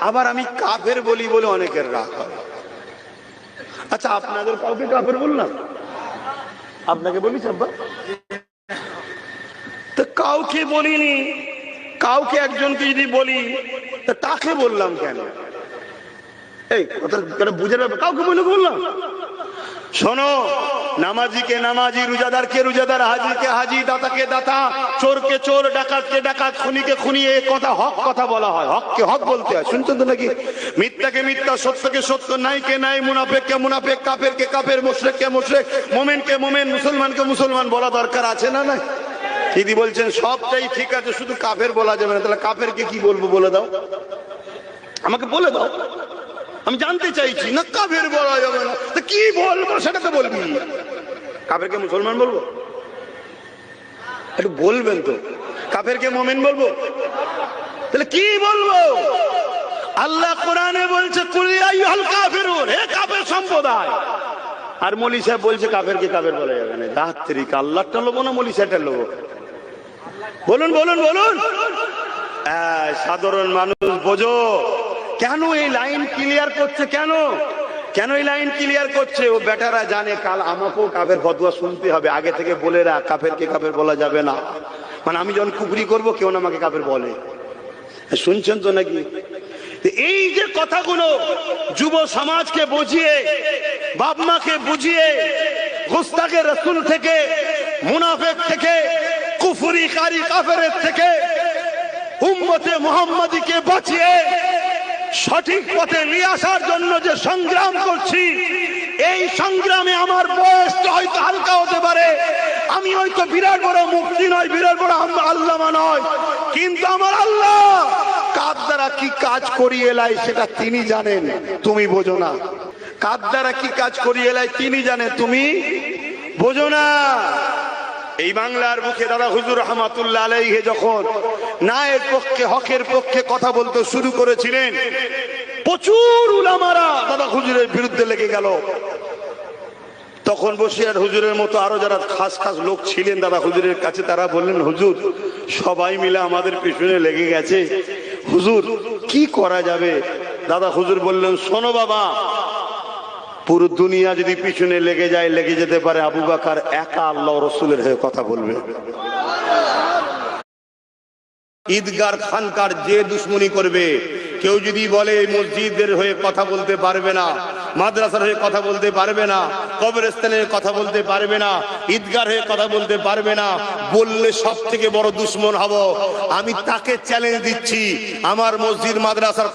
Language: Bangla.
আবার আমি কাফের বলি বলে অনেকের রাগ হয়। আচ্ছা আপনাদের কাউকে কাফের বললাম? আপনাকে বলি সাব্বা? তো কাউকে বলিনি। কাউকে একজনকে যদি বলি, তা তাকে বললাম কেন? এই কথা বুঝে নেবে কাউকে বলে বললাম শোনো, নামাজিকে নামাজি, রোজাদারকে রোজাদার হাজিকে হাজি দাতাকে দাতা, চোরকে চোর, ডাকাতকে ডাকাত, খুনিকে খুনি, এ কথা, হক কথা বলা হয়। হককে হক বলতে হয়। শুনছেন তো নাকি? মিথ্যাকে মিথ্যা, সত্যকে সত্য, নাইকে নাই, মুনাফেককে মুনাফেক, কাফেরকে কাফের, মুশরেককে মুশরেক, মোমেনকে মোমেন, মুসলমানকে মুসলমান বলা দরকার আছে না নাই? দিদি বলছেন, সবটাই ঠিক আছে, শুধু কাফের বলা যাবে না। তাহলে কাফেরকে কি বলব বলে দাও? আমাকে বলে দাও। আমি জানতে চাইছি। না, কাফের বলা যাবে না। তো কি বলব, সেটা তো বলবি। কাফেরকে মুসলমান বলব? একটু বলবেন তো। কাফেরকে মোমেন বলব? তাহলে কি বলব? আল্লাহ কোরআনে বলছে হে কাফের সম্প্রদায়। আর মলি সাহেব বলছে, কাফেরকে কাফের বলা যাবে না। দাত্রিক আল্লাহটা লোবো না মলি সাহেবটা লোবো? বলুন বলুন বলুন। সাধারণ মানুষ, বোঝো। কেন এই লাইন ক্লিয়ার করছে কেন? কেন এই লাইন ক্লিয়ার করছে? ও বেটারা জানে, কাল আমাকেও কাফের ফতোয়া শুনতে হবে। আগে থেকে বলে রাখ কাফেরকে কাফের বলা যাবে না। মানে আমি যখন কুকরি করব, কেউ না আমাকে কাফের বলে। শুনছেন তো নাকি? এই যে কথাগুলো যুব সমাজকে বুঝিয়ে, বাপ মাকে বুঝিয়ে গোস্তাকে রসুল থেকে, মুনাফেক থেকে কুফুরি কারি কাফেরের থেকে, উম্মতে মোহাম্মদীকে বাঁচিয়ে সঠিক পথে নিয়ে আসার জন্য যে সংগ্রাম করছি, এই সংগ্রামে আমার বয়স হয়তো হালকা হতে পারে। আমি হয়তো বিরাট বড় মুক্তি নয়, বিরাট বড় আল্লামা নয়, কিন্তু আমার আল্লাহ কার দ্বারা কি কাজ করিয়ে এলাই সেটা তিনি জানেন, তুমি বোঝো না। কার দ্বারা কি কাজ করিয়ে এলাই তিনি জানেন, তুমি বোঝো না। এই বাংলার মুখে দাদা হুজুর রহমাতুল্লাহ আলাইহে যখন নায়ের পক্ষে, হকের পক্ষে কথা বলতে শুরু করেছিলেন, প্রচুর উলামারা দাদা হুজুরের বিরুদ্ধে লেগে গেল। তখন বসিয়ার হুজুরের মতো আরও যারা খাস খাস লোক ছিলেন দাদা হুজুরের কাছে, তারা বললেন, হুজুর, সবাই মিলে আমাদের পিছনে লেগে গেছে। হুজুর, কি করা যাবে? দাদা হুজুর বললেন, শোনো বাবা পুরো দুনিয়া যদি পিছনে লেগে যায়, লেগে যেতে পারে, আবু বাকার একা আল্লাহ রসুলের হয়ে কথা বলবে। ঈদগার খানকার যে দুশ্মনী করবে, কেউ যদি বলে এই মসজিদের হয়ে কথা বলতে পারবে না, মাদ্রাসার হয়ে কথা বলতে পারবে না, কবরস্থানের কথা বলতে পারবে না, ঈদগার হয়ে কথা বলতে পারবে না, বললে সব থেকে বড় দুশ্মন হব। আমি তাকে চ্যালেঞ্জ দিচ্ছি, আমার মসজিদ, মাদ্রাসার